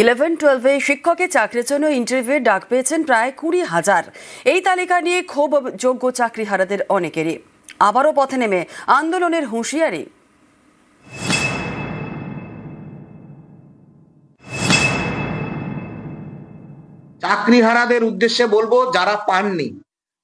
Eleven, টুয়েলভে শিক্ষকের চাকরির জন্য ইন্টারভিউ ডাক পেয়েছেন প্রায় কুড়ি হাজার। এই তালিকা নিয়ে ক্ষোভ যোগ্য চাকরিহারাদের অনেকেরই। আবারও পথে নেমে আন্দোলনের হুঁশিয়ারি। চাকরিহারাদের উদ্দেশ্যে বলব, যারা পাননি,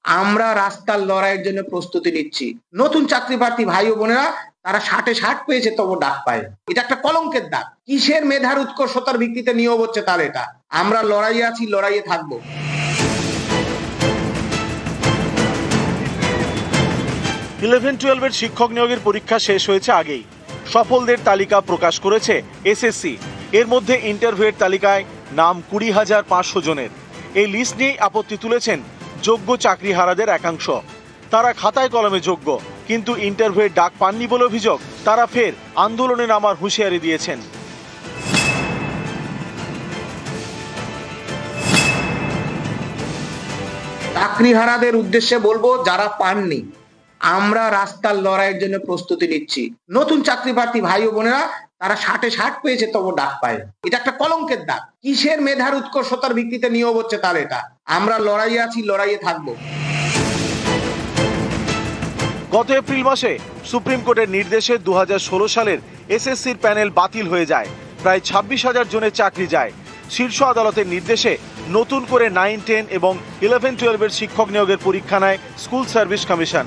আমরা রাস্তার লড়াইয়ের জন্য প্রস্তুতি নিচ্ছি। নতুন চাকরি প্রার্থী ভাই ও বোনেরা তারা ষাটে ষাট পেয়েছে, তবু ডাক পায় এটা একটা কলঙ্কের দাগ কিসের মেধার উৎকর্ষতার ভিত্তিতে নিয়োগ হচ্ছে তাহলে এটা? আমরা লড়াইয়ে আছি, লড়াইয়ে থাকব। ইলেভেন টুয়েলভের শিক্ষক নিয়োগের পরীক্ষা শেষ হয়েছে আগেই। সফলদের তালিকা প্রকাশ করেছে এসএসসি এর মধ্যে ইন্টারভিউয়ের তালিকায় নাম কুড়ি হাজার পাঁচশো জনের। এই লিস্ট নিয়েই আপত্তি তুলেছেন যোগ্য চাকরিহারাদের একাংশ। তারা খাতায় কলমে যোগ্য। কিন্তু ইন্টারভিউয়ের ডাক পাননি বলে অভিযোগ, তারা ফের আন্দোলনে নামার হুঁশিয়ারি দিয়েছেন। চাকরিহারাদের উদ্দেশ্যে বলব, যারা পাননি, আমরা রাস্তার লড়াইয়ের জন্য প্রস্তুতি নিচ্ছি। নতুন চাকরি প্রার্থী ভাই ও বোনেরা, তারা ষাটে ষাট পেয়েছে, তবু ডাক পায় এটা একটা কলঙ্কের দাগ। কিসের মেধার উৎকর্ষতার ভিত্তিতে নিয়োগ হচ্ছে তাহলে এটা? আমরা লড়াইয়ে আছি, লড়াইয়ে থাকব। গত এপ্রিল মাসে সুপ্রিম কোর্টের নির্দেশে দু হাজার ষোলো সালের এসএসসির প্যানেল বাতিল হয়ে যায়। প্রায় ছাব্বিশ হাজার জনের চাকরি যায়। শীর্ষ আদালতের নির্দেশে নতুন করে নাইন, টেন এবং ইলেভেন, টুয়েলভের শিক্ষক নিয়োগের পরীক্ষা নেয় স্কুল সার্ভিস কমিশন।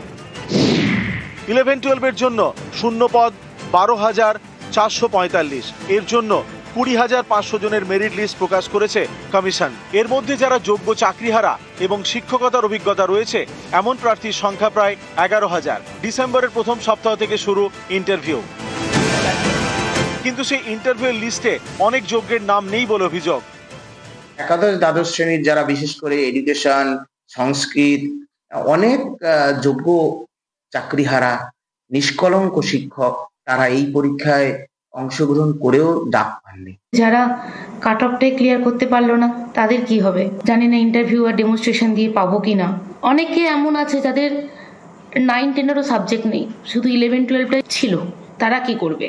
ইলেভেন, টুয়েলভের জন্য শূন্য পদ বারো হাজার চারশো পঁয়তাল্লিশ। এর জন্য কুড়ি হাজার পাঁচশো জনের মেরিট লিস্ট প্রকাশ করেছে কমিশন এর মধ্যে যারা যোগ্য চাকরিহারা এবং শিক্ষকতার অভিজ্ঞতা রয়েছে, এমন প্রার্থীর সংখ্যা প্রায় এগারো হাজার। ডিসেম্বরের প্রথম সপ্তাহ থেকে শুরু ইন্টারভিউ কিন্তু সেই ইন্টারভিউয়ের লিস্টে অনেক যোগ্যের নাম নেই বলে অভিযোগ। একাদশ দ্বাদশ শ্রেণির যারা বিশেষ করে এডুকেশন সংস্কৃত, অনেক যোগ্য চাকরিহারা, নিষ্কলঙ্ক শিক্ষক, তারা এই পরীক্ষায় অংশগ্রহণ করেও ডাক পাননি। যারা কাট অফটাই ক্লিয়ার করতে পারল না তাদের কি হবে? জানি না ইন্টারভিউ আর ডেমনস্ট্রেশন দিয়ে পাবো কি না। অনেকে এমন আছে যাদের নাইন টেনেরও সাবজেক্ট নেই শুধু ইলেভেন টুয়েলভটাই ছিল। তারা কি করবে?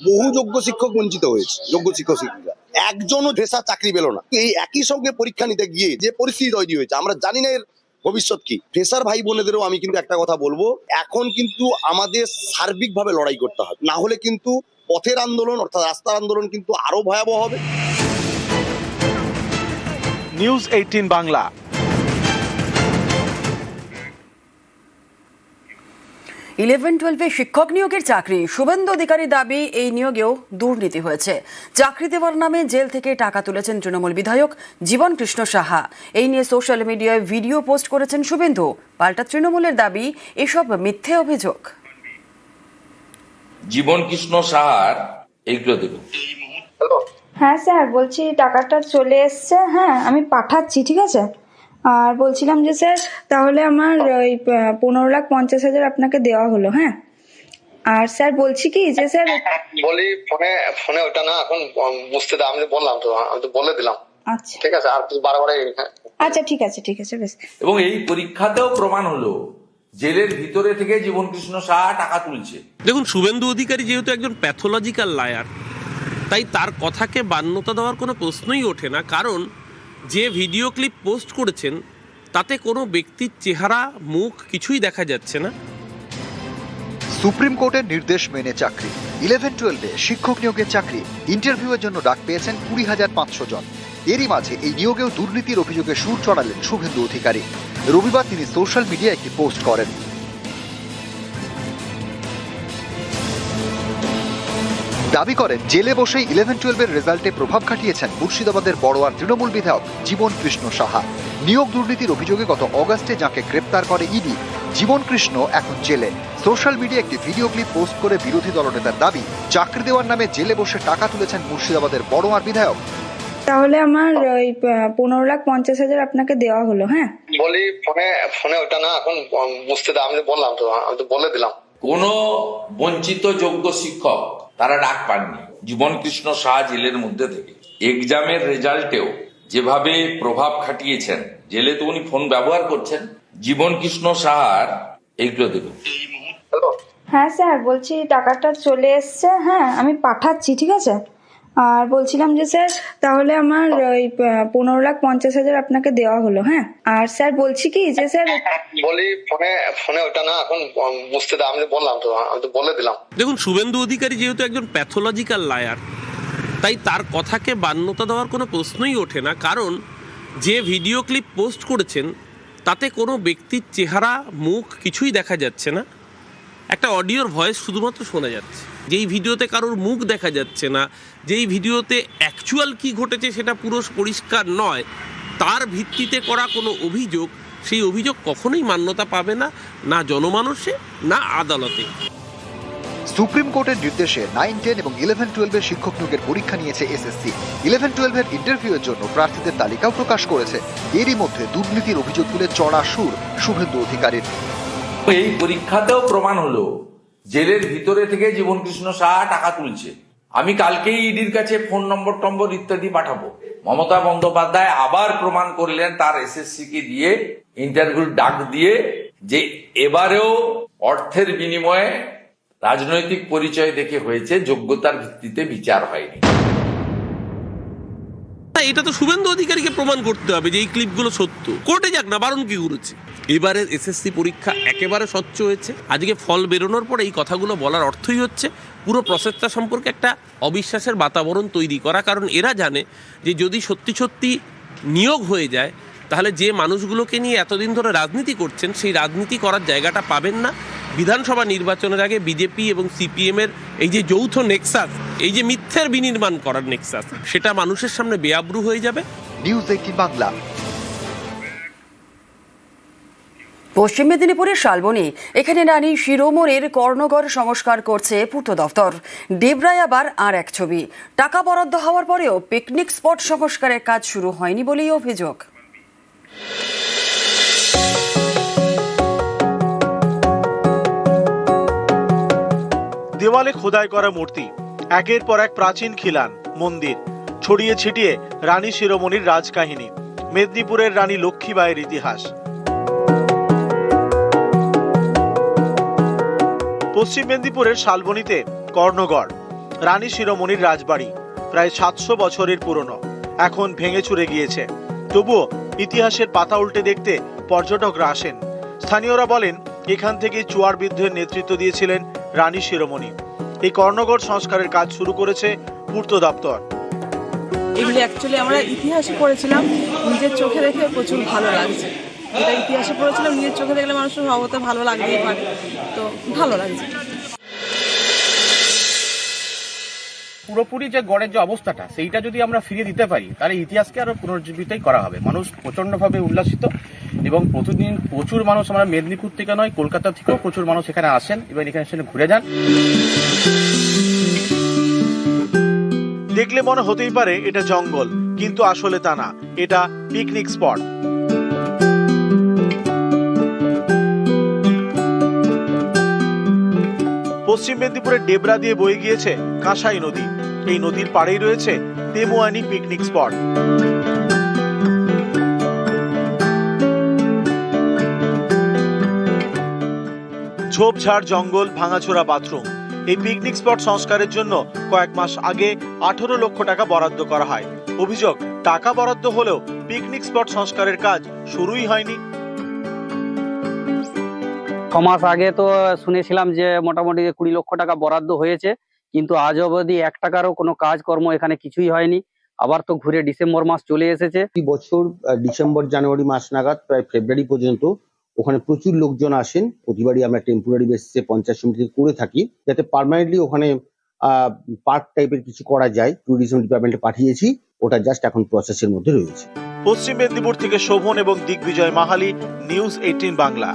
বহু যোগ্য শিক্ষক বঞ্চিত হয়েছে যোগ্য শিক্ষক শিক্ষিকা। একজনও ভেসা চাকরি পেল না। এই একই সঙ্গে পরীক্ষা নিতে গিয়ে যে পরিস্থিতি তৈরি হয়েছে আমরা জানি না এর ভবিষ্যৎ কি? ফেসার ভাই বোনেদেরও আমি কিন্তু একটা কথা বলব, এখন কিন্তু আমাদের সার্বিকভাবে লড়াই করতে হবে। না হলে কিন্তু পথের আন্দোলন অর্থাৎ রাস্তার আন্দোলন কিন্তু আরও ভয়াবহ হবে। নিউজ এইটিন বাংলা ইলেভেন টুয়েলভে শিক্ষক নিয়োগের চাকরি। শুভেন্দু অধিকারী দাবি এই নিয়োগেও দুর্নীতি হয়েছে। চাকরি দেওয়ার নামে জেল থেকে টাকা তুলেছেন তৃণমূল বিধায়ক জীবন কৃষ্ণ সাহা। এই নিয়ে সোশ্যাল মিডিয়ায় ভিডিও পোস্ট করেছেন শুভেন্দু। পাল্টা তৃণমূলের দাবি এসব মিথ্যে অভিযোগ। জীবন কৃষ্ণ সাহার এইগুলো দেখুন। হ্যাঁ স্যার বলছি টাকাটা চলে এসছে। হ্যাঁ আমি পাঠাচ্ছি ঠিক আছে? আর বলছিলাম যে স্যার তাহলে আমার ওই পনেরো লাখ পঞ্চাশ হাজার আপনাকে দেওয়া হলো হ্যাঁ? আর স্যার বলছি কি যে স্যার বলি ফোনে ফোনে ওটা না এখন বুঝতে দাও আমি বললাম তো আমি তো বলে দিলাম। আচ্ছা। ঠিক আছে আর বারে বারে আচ্ছা ঠিক আছে ঠিক আছে বেশ। এবং এই পরীক্ষাতেও প্রমাণ হলো জেলের ভিতরে থেকে জীবন কৃষ্ণ সাহা টাকা তুলছে। দেখুন শুভেন্দু অধিকারী যেহেতু একজন প্যাথোলজিক্যাল লায়ার তাই তার কথাকে মান্যতা দেওয়ার কোনো প্রশ্নই ওঠে না কারণ যে ভিডিও ক্লিপ পোস্ট করেছেন, তাতে কোনো ব্যক্তির চেহারা, মুখ কিছুই দেখা যাচ্ছে না। সুপ্রিম কোর্টের নির্দেশ মেনে চাকরি। ইলেভেন টুয়েলভে শিক্ষক নিয়োগের চাকরি। ইন্টারভিউয়ের জন্য ডাক পেয়েছেন কুড়ি হাজার পাঁচশো জন। এরই মাঝে এই নিয়োগেও দুর্নীতির অভিযোগে সুর চড়ালেন শুভেন্দু অধিকারী। রবিবার তিনি সোশ্যাল মিডিয়ায় একটি পোস্ট করেন। দাবি করেন জেলে বসেই ইলেভেন টুয়েলভের রেজাল্টে প্রভাব খাটিয়েছেন মুর্শিদাবাদের বড়োয়ার তৃণমূল বিধায়ক জীবন কৃষ্ণ সাহা। নিয়োগ দুর্নীতির অভিযোগে গত অগাস্টে যাকে গ্রেপ্তার করে ইডি জীবন কৃষ্ণ এখন জেলে। সোশ্যাল মিডিয়া একটি ভিডিও ক্লিপ পোস্ট করে বিরোধী দলনেতার দাবি চাকরি দেওয়ার নামে জেলে বসে টাকা তুলেছেন মুর্শিদাবাদের বড়োয়ার বিধায়ক। তাহলে আমার ওই পনেরো লাখ পঞ্চাশ হাজার আপনাকে দেওয়া হলো হ্যাঁ? বলি ফোনে ফোনে ওটা না এখন বুঝতে দাও আমি বললাম তো আমি তো বলে দিলাম। কোন বঞ্চিত যোগ্য শিক্ষক তারা ডাক পাননি। জীবন কৃষ্ণ শাহ জেলের মধ্যে থেকে। এক্সামের রেজাল্টেও যেভাবে প্রভাব খাটিয়েছেন জেলে তো উনি ফোন ব্যবহার করছেন জীবন কৃষ্ণ সাহার এইগুলো দেখুন। হ্যাঁ স্যার বলছি টাকাটা চলে এসছে হ্যাঁ আমি পাঠাচ্ছি ঠিক আছে? আর বলছিলাম যে স্যার তাহলে আমার ওই পনেরো লাখ পঞ্চাশ হাজার আপনাকে দেওয়া হলো হ্যাঁ? আর স্যার বলছি কি যে স্যার বলি ফোনে ফোনে ওটা না এখন বুঝতে দাও আমি বললাম তো আমি তো বলে দিলাম। দেখুন শুভেন্দু অধিকারী যেহেতু একজন প্যাথোলজিক্যাল লায়ার তাই তার কথাকে মান্যতা দেওয়ার কোনো প্রশ্নই ওঠে না কারণ যে ভিডিও ক্লিপ পোস্ট করেছেন তাতে কোনো ব্যক্তির চেহারা মুখ কিছুই দেখা যাচ্ছে না। একটা অডিওর ভয়েস শুধুমাত্র শোনা যাচ্ছে। যেই ভিডিওতে কারোর মুখ দেখা যাচ্ছে না যেই ভিডিওতে অ্যাকচুয়াল কি ঘটেছে সেটা পুরো পরিষ্কার নয় তার ভিত্তিতে করা কোনো অভিযোগ সেই অভিযোগ কখনোই মান্যতা পাবে না না জনমানুষে না আদালতে। সুপ্রিম কোর্টের নির্দেশে নাইন টেন এবং ইলেভেন টুয়েলভের শিক্ষক নিয়োগের পরীক্ষা নিয়েছে এসএসসি। ইলেভেন টুয়েলভের ইন্টারভিউয়ের জন্য প্রার্থীদের তালিকাও প্রকাশ করেছে। এরই মধ্যে দুর্নীতির অভিযোগ তুলে চড়া সুর শুভেন্দু অধিকারীর। এই পরীক্ষাতেও প্রমাণ হলো জেলের ভিতরে থেকে জীবনকৃষ্ণ সাহা টাকা তুলছে। আমি কালকেই ইডির কাছে ফোন নম্বর টম্বর ইত্যাদি পাঠাবো। মমতা বন্দ্যোপাধ্যায় আবার প্রমাণ করলেন তার এসএসসি কে দিয়ে ইন্টারভিউ ডাক দিয়ে, যে এবারেও অর্থের বিনিময়ে রাজনৈতিক পরিচয় দেখে হয়েছে, যোগ্যতার ভিত্তিতে বিচার হয়নি। এটা তো শুভেন্দু অধিকারীকে প্রমাণ করতে হবে যে এই ক্লিপগুলো সত্য। কোর্টে যাক না, বারণ কি করেছে? এবারে এসএসসি পরীক্ষা একেবারে স্বচ্ছ হয়েছে। আজকে ফল বেরোনোর পর এই কথাগুলো বলার অর্থই হচ্ছে, পুরো প্রসেসটা সম্পর্কে একটা অবিশ্বাসের বাতাবরণ তৈরি করা। কারণ এরা জানে যে যদি সত্যি সত্যি নিয়োগ হয়ে যায়, তাহলে যে মানুষগুলোকে নিয়ে এতদিন ধরে রাজনীতি করছেন, সেই রাজনীতি করার জায়গাটা পাবেন না। বিধানসভা নির্বাচনের আগে বিজেপি এবং সিপিএমের এই যে যৌথ নেক্সাস এই যে মিথ্যের বিনির্মাণ করার নেক্সাস সেটা মানুষের সামনে বেআব্রু হয়ে যাবে? News eighteen Bangla? পশ্চিম মেদিনীপুরের শালবনী এখানে রানী শিরোমণির কর্ণগর সংস্কার করছে পূর্ত দফতর। ডেবরায় আবার আর এক ছবি। টাকা বরাদ্দ হওয়ার পরেও পিকনিক স্পট সংস্কারের কাজ শুরু হয়নি বলেই অভিযোগ। দেওয়ালে খোদাই করা মূর্তি। একের পর এক প্রাচীন খিলান, মন্দির, ছড়িয়ে ছিটিয়ে রানী শিরোমণির রাজকাহিনী, মেদিনীপুরের রানী লক্ষ্মীবাইয়ের ইতিহাস। পশ্চিম মেদিনীপুরের শালবনীতে কর্ণগড়, রানী শিরোমণির রাজবাড়ি, প্রায় সাতশো বছরের পুরনো, এখন ভেঙে চুরে গিয়েছে। তবুও ইতিহাসের পাতা উল্টে দেখতে পর্যটকরা আসেন। স্থানীয়রা বলেন, এখান থেকে চুয়ার বিদ্রোহের নেতৃত্ব দিয়েছিলেন রানী শিরোমণি। এই কর্ণগড় সংস্কারের কাজ শুরু করেছে পূর্ত দপ্তর। এগুলি অ্যাকচুয়ালি আমরা ইতিহাসে পড়েছিলাম নিজের চোখে দেখে প্রচুর ভালো লাগছে। এটা ইতিহাসে পড়েছিলাম নিজের চোখে দেখলে মানুষের স্বভাবতে ভালো লাগতেই পারে। তো ভালো লাগছে। পুরোপুরি যে গড়ের যে অবস্থাটা সেইটা যদি আমরা ফিরিয়ে দিতে পারি তাহলে ইতিহাসকে আরও পুনর্জীবিতই করা হবে। মানুষ প্রচন্ডভাবে উল্লাসিত। এবং প্রতিদিন প্রচুর মানুষ আমরা মেদিনীপুর থেকে নয়, কলকাতা থেকেও প্রচুর মানুষ এখানে আসেন এবং এখানে এসে ঘুরে যান। দেখলে মনে হতেই পারে এটা জঙ্গল, কিন্তু আসলে তা না। এটা পিকনিক স্পট পশ্চিম মেদিনীপুরের ডেবরা দিয়ে বয়ে গিয়েছে কাঁসাই নদী। এই নদীর পাড়েই রয়েছে তেমুয়ানি পিকনিক স্পট ঝোপঝাড় জঙ্গল ভাঙাচোরা বাথরুম। এই পিকনিক স্পট সংস্কারের জন্য কয়েক মাস আগে আঠারো লক্ষ টাকা বরাদ্দ করা হয়। অভিযোগ টাকা বরাদ্দ হলেও পিকনিক স্পট সংস্কারের কাজ শুরুই হয়নি। ছ মাস আগে তো শুনেছিলাম যে মোটামুটি কুড়ি লক্ষ টাকা বরাদ্দ হয়েছে কিন্তু আজ অবধি এক টাকারও কোনো কাজকর্ম এখানে কিছুই হয়নি। আবার তো ঘুরে ডিসেম্বর মাস চলে এসেছে। বছর আহ, ডিসেম্বর জানুয়ারি মাস নাগাদ প্রায় ফেব্রুয়ারি পর্যন্ত ওখানে প্রচুর লোকজন আসেন। প্রতিবারই আমরা টেম্পোরারি বেসিসে পঞ্চায়েত সমিতি করে থাকি, যাতে পারমানেন্টলি ওখানে পার্ক টাইপের কিছু করা যায়। ট্যুরিজম ডিপার্টমেন্টে পাঠিয়েছি, ওটা জাস্ট এখন প্রসেসের মধ্যে রয়েছে। পশ্চিম মেদিনীপুর থেকে শোভন এবং দিগ্বিজয় মাহালি নিউজ এইটিন বাংলা।